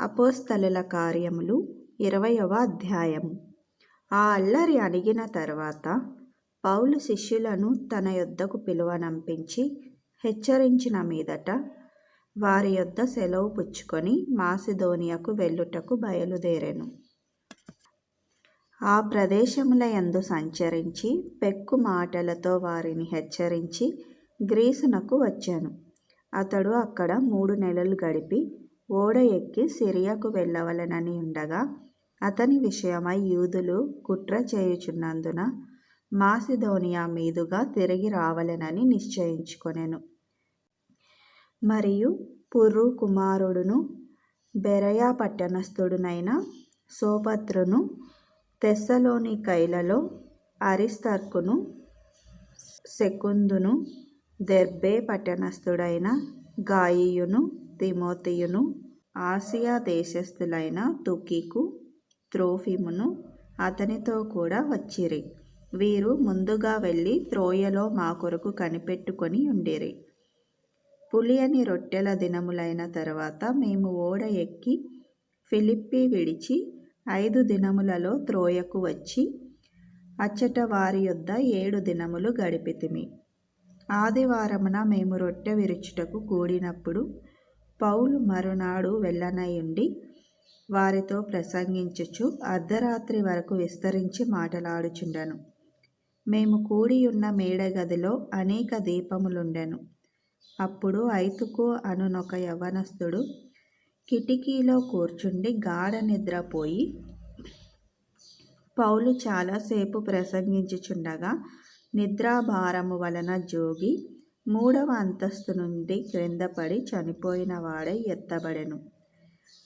అపోస్తలుల కార్యములు ఇరవయవ అధ్యాయము. ఆ అల్లరి అణిగిన తర్వాత పౌలు శిష్యులను తన యొద్దకు పిలువనంపించి హెచ్చరించిన మీదట వారి యొద్ద సెలవు పుచ్చుకొని మాసిదోనియకు వెళ్ళుటకు బయలుదేరెను. ఆ ప్రదేశముల యందు సంచరించి పెక్కు మాటలతో వారిని హెచ్చరించి గ్రీసునకు వచ్చాను. అతడు అక్కడ మూడు నెలలు గడిపి ఓడ ఎక్కి సిరియాకు వెళ్ళవలెనని ఉండగా అతని విషయమై యూదులు కుట్ర చేయుచున్నందున మాసిదోనియా మీదుగా తిరిగి రావలెనని నిశ్చయించుకొనెను. మరియు పుర్రు కుమారుడును బెరయా పట్టణస్థుడునైన సోపత్రును తెస్సలోని కైలలో అరిస్తర్కును సెకుందును దెర్బే పట్టణస్థుడైన గాయియును తిమోతియును ఆసియా దేశస్థులైన తుకికు త్రోఫిమును అతనితో కూడా వచ్చిరి. వీరు ముందుగా వెళ్ళి త్రోయలో మా కొరకు కనిపెట్టుకొని ఉండిరి. పులియని రొట్టెల దినములైన తర్వాత మేము ఓడ ఎక్కి ఫిలిప్పి విడిచి ఐదు దినములలో త్రోయకు వచ్చి అచ్చట వారి యొద్ద ఏడు దినములు గడిపితిమి. ఆదివారమున మేము రొట్టె విరుచుటకు కూడినప్పుడు పౌలు మరునాడు వెళ్ళనయుండి వారితో ప్రసంగించుచు అర్ధరాత్రి వరకు విస్తరించి మాటలాడుచుండెను. మేము కూడియున్న మేడగదిలో అనేక దీపములుండెను. అప్పుడు ఐతుకు అనునొక యవనస్తుడు కిటికీలో కూర్చుండి గాఢ నిద్రపోయి పౌలు చాలాసేపు ప్రసంగించుచుండగా నిద్రాభారము వలన జోగి మూడవ అంతస్తు నుండి క్రిందపడి చనిపోయిన వాడై ఎత్తబడెను.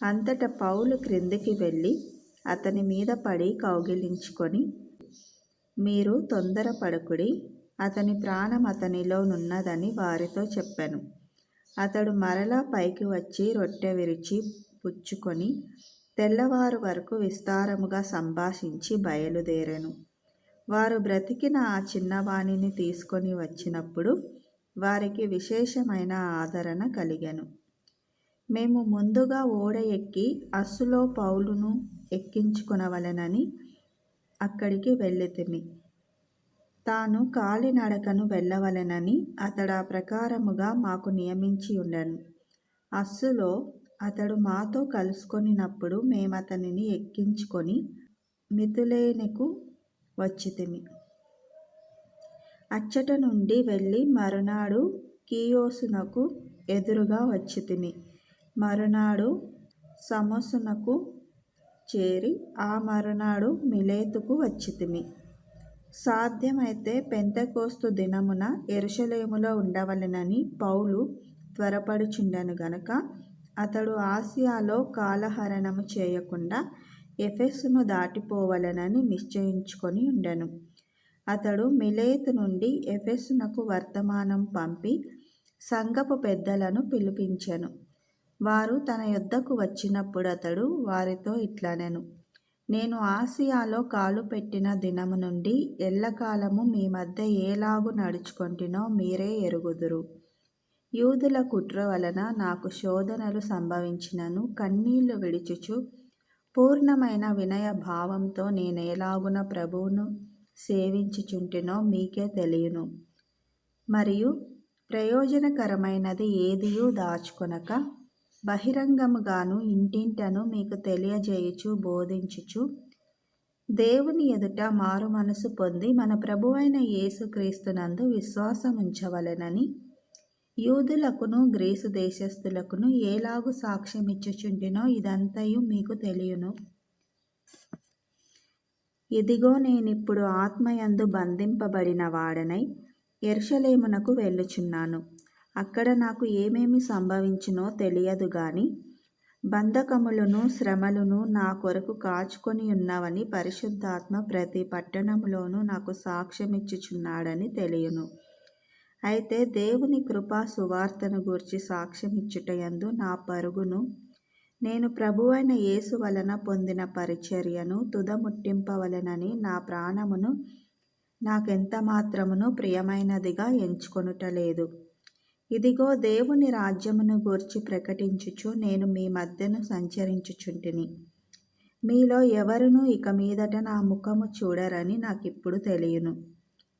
అంతట పౌలు క్రిందికి వెళ్ళి అతని మీద పడి కౌగిలించుకొని మీరు తొందరపడకుడి అతని ప్రాణం అతనిలో నున్నదని వారితో చెప్పాను. అతడు మరలా పైకి వచ్చి రొట్టె విరిచి పుచ్చుకొని తెల్లవారు వరకు విస్తారముగా సంభాషించి బయలుదేరాను. వారు బ్రతికిన ఆ చిన్నవాణిని తీసుకొని వచ్చినప్పుడు వారికి విశేషమైన ఆదరణ కలిగెను. మేము ముందుగా ఓడ ఎక్కి అస్సులో పౌలును ఎక్కించుకునవలెనని అక్కడికి వెళ్ళితిమి. తాను కాలినడకను వెళ్ళవలెనని అతడు ఆ ప్రకారముగా మాకు నియమించి ఉండను. అస్సులో అతడు మాతో కలుసుకొనినప్పుడు మేమతనిని ఎక్కించుకొని మితులేనెకు వచ్చితిమి. అచ్చట నుండి వెళ్ళి మరునాడు కియోసునకు ఎదురుగా వచ్చితిమి మరునాడు సమోసునకు చేరి ఆ మరునాడు మిలేతుకు వచ్చితిమి సాధ్యమైతే పెంతకోస్తు దినమున ఎరుషలేములో ఉండవలెనని పౌలు త్వరపడుచుండెను గనక అతడు ఆసియాలో కాలహరణము చేయకుండా ఎఫెసును దాటిపోవలెనని నిశ్చయించుకొని ఉండెను. అతడు మిలేత్ నుండి ఎఫెస్నకు వర్తమానం పంపి సంఘపు పెద్దలను పిలిపించెను. వారు తన యొద్దకు వచ్చినప్పుడు అతడు వారితో ఇట్లనెను నేను ఆసియాలో కాలు పెట్టిన దినము నుండి ఎల్లకాలము మీ మధ్య ఏలాగు నడుచుకొంటినో మీరే ఎరుగుదురు. యూదుల కుట్ర వలన నాకు శోధనలు సంభవించినను కన్నీళ్ళు విడిచుచు పూర్ణమైన వినయ భావంతో నేనేలాగున ప్రభువును సేవించుచుంటినో మీకే తెలియను. మరియు ప్రయోజనకరమైనది ఏదియూ దాచుకొనక బహిరంగముగాను ఇంటింటను మీకు తెలియజేయుచు బోధించుచు దేవుని ఎదుట మారు మనసు పొంది మన ప్రభువైన యేసుక్రీస్తునందు విశ్వాసం ఉంచవలెనని యూదులకును గ్రీసు దేశస్థులకును ఏలాగు సాక్ష్యమిచ్చుచుంటినో ఇదంతయు మీకు తెలియను. ఇదిగో నేనిప్పుడు ఆత్మయందు బంధింపబడిన వాడనై ఎర్షలేమునకు వెళ్ళుచున్నాను. అక్కడ నాకు ఏమేమి సంభవించునో తెలియదు గాని బంధకములను శ్రమలను నా కొరకు కాచుకొని ఉన్నవని పరిశుద్ధాత్మ ప్రతి పట్టణములోనూ నాకు సాక్ష్యమిచ్చుచున్నాడని తెలియను. అయితే దేవుని కృపా సువార్తను గూర్చి సాక్ష్యమిచ్చుటయందు నా పరుగును నేను ప్రభువైన యేసు వలన పొందిన పరిచర్యను తుదముట్టింపవలెనని నా ప్రాణమును నాకెంత మాత్రమును ప్రియమైనదిగా ఎంచుకొనుటలేదు ఇదిగో దేవుని రాజ్యమును గూర్చి ప్రకటించుచు నేను మీ మధ్యను సంచరించుచుంటిని. మీలో ఎవరునూ ఇక మీదట నా ముఖము చూడరని నాకిప్పుడు తెలియను.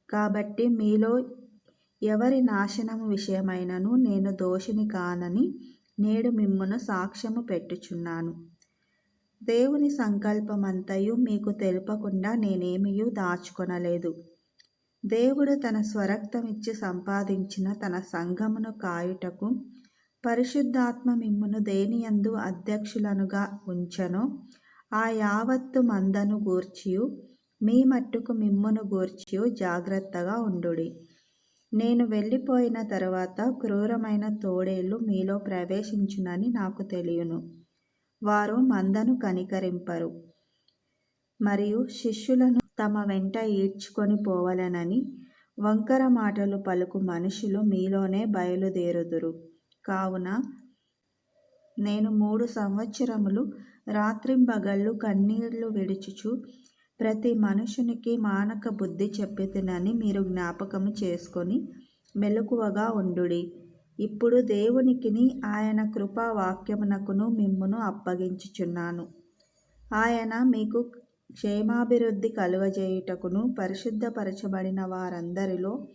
కాబట్టి మీలో ఎవరి నాశనము విషయమైనను నేను దోషిని కానని నేడు మిమ్మును సాక్ష్యము పెట్టుచున్నాను. దేవుని సంకల్పమంతయు మీకు తెలుపకుండా నేనేమియూ దాచుకొనలేదు. దేవుడు తన స్వరక్తమిచ్చి సంపాదించిన తన సంఘమును కాయుటకు పరిశుద్ధాత్మ మిమ్మును దేనియందు అధ్యక్షులనుగా ఉంచెనో ఆ యావత్తు మందను గూర్చియు మీ మట్టుకు మిమ్మును గూర్చియు జాగ్రత్తగా ఉండుడి. నేను వెళ్ళిపోయిన తర్వాత క్రూరమైన తోడేళ్ళు మీలో ప్రవేశించునని నాకు తెలియను. వారు మందను కనికరింపరు. మరియు శిష్యులను తమ వెంట ఈడ్చుకొని పోవలనని వంకర మాటలు పలుకు మనుషులు మీలోనే బయలుదేరుదురు. కావున నేను మూడు సంవత్సరములు రాత్రింబగళ్ళు కన్నీళ్ళు విడుచుచు ప్రతి మనుషునికి మానక బుద్ధి చెప్పితినని మీరు జ్ఞాపకము చేసుకొని మెలకువగా ఉండుడి. ఇప్పుడు దేవునికిని ఆయన కృపా వాక్యమునకును మిమ్మును అప్పగించుచున్నాను. ఆయన మీకు క్షేమాభివృద్ధి కలుగజేయుటకును పరిశుద్ధపరచబడిన వారందరిలో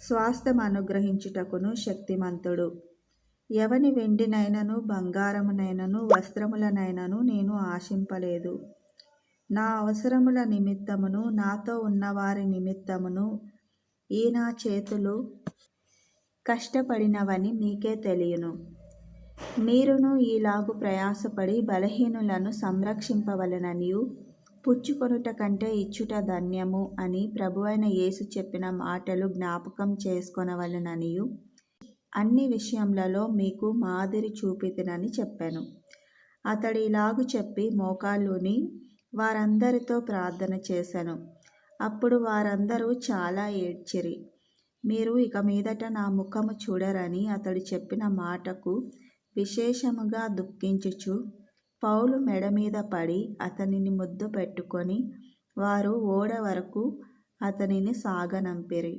స్వాస్థ్యం అనుగ్రహించుటకును శక్తిమంతుడు. ఎవని వెండినైనను బంగారమునైనను వస్త్రములనైనను నేను ఆశింపలేదు. నా అవసరముల నిమిత్తమును నాతో ఉన్నవారి నిమిత్తమును ఈ నా చేతులు కష్టపడినవని మీకే తెలియను. మీరును ఈలాగు ప్రయాసపడి బలహీనులను సంరక్షింపవలననియు. పుచ్చుకొనుట కంటే ఇచ్చుట ధన్యము అని ప్రభువైన యేసు చెప్పిన మాటలు జ్ఞాపకం చేసుకొనవలననియు. అన్ని విషయములలో మీకు మాదిరి చూపితినని చెప్పాను. అతడు ఇలాగు చెప్పి మోకాళ్ళుని వారందరితో ప్రార్థన చేశాను. అప్పుడు వారందరూ చాలా ఏడ్చిరి. మీరు ఇక మీదట నా ముఖము చూడరని అతడు చెప్పిన మాటకు విశేషముగా దుఃఖించుచు పౌలు మెడ మీద పడి అతనిని ముద్దు పెట్టుకొని వారు ఓడ వరకు అతనిని సాగనంపిరి.